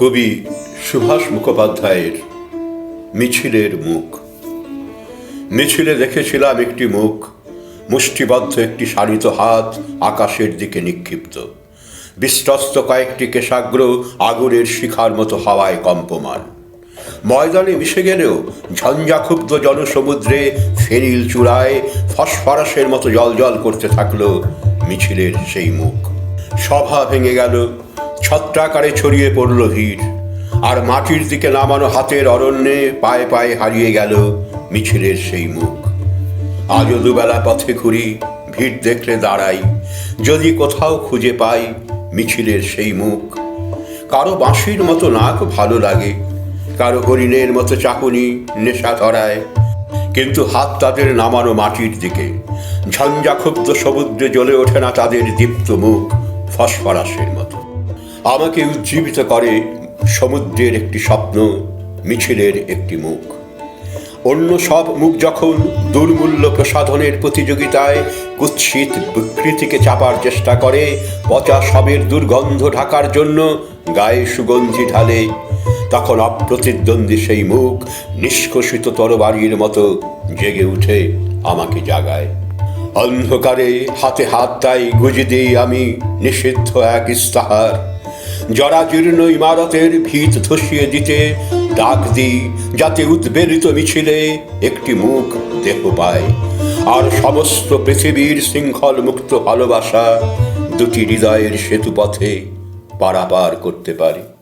কবি সুভাষ মুখোপাধ্যায়ের মিছিলের মুখ। মিছিলে দেখেছিলাম একটি মুখ, মুষ্টিবদ্ধ একটি শাড়িত হাত আকাশের দিকে নিক্ষিপ্ত। বিশ্বস্ত কয়েকটি কেশাগ্র আগুনের শিখার মতো হাওয়ায় কম্পমান। ময়দানে মিশে গেলেও ঝঞ্ঝাক্ষুব্ধ জনসমুদ্রে ফেরিল চূড়ায় ফসফরাসের মতো জলজল করতে থাকল মিছিলের সেই মুখ। সভা ভেঙে গেল ছত্রাকারে ছড়িয়ে পড়ল ভিড়, আর মাটির দিকে নামানো হাতের অরণ্যে পায়ে পায়ে হারিয়ে গেল মিছিলের সেই মুখ। আজও দুবেলা পথে ঘুরি, ভিড় দেখলে দাঁড়াই, যদি কোথাও খুঁজে পাই মিছিলের সেই মুখ। কারও বাঁশির মতো নাক ভালো লাগে, কারও হরিণের মতো চাকুনি নেশা ধরায়, কিন্তু হাত তাদের নামানো মাটির দিকে। ঝঞ্ঝাক্ষুব্ধ সমুদ্রে জ্বলে ওঠে না তাদের দীপ্ত মুখ ফসফরাসের মতো। আমাকে উজ্জীবিত করে সমুদ্রের একটি স্বপ্ন, মিছিলের একটি মুখ। অন্য সব মুখ যখন দুর্মূল্য প্রসাধনের প্রতিযোগিতায় কুৎসিত বিকৃতিকে চাপার চেষ্টা করে, পচা সবের দুর্গন্ধ ঢাকার জন্য গায়ে সুগন্ধি ঢালে, তখন অপ্রতিদ্বন্দ্বী সেই মুখ নিষ্কষিত তরবারির মতো জেগে উঠে আমাকে জাগায়। অন্ধকারে হাতে হাত তাই গুজে দিই আমি নিষিদ্ধ এক ইস্তাহার। জরাজীর্ণ ইমারতের ভিত ধসিয়ে দিতে ডাক দিই, যাতে উদ্বেলিত মিছিলে একটি মুখ দেহ পায়। আর সমস্ত পৃথিবীর শৃঙ্খল মুক্ত ভালোবাসা দুটি হৃদয়ের সেতুপথে পারাপার করতে পারে।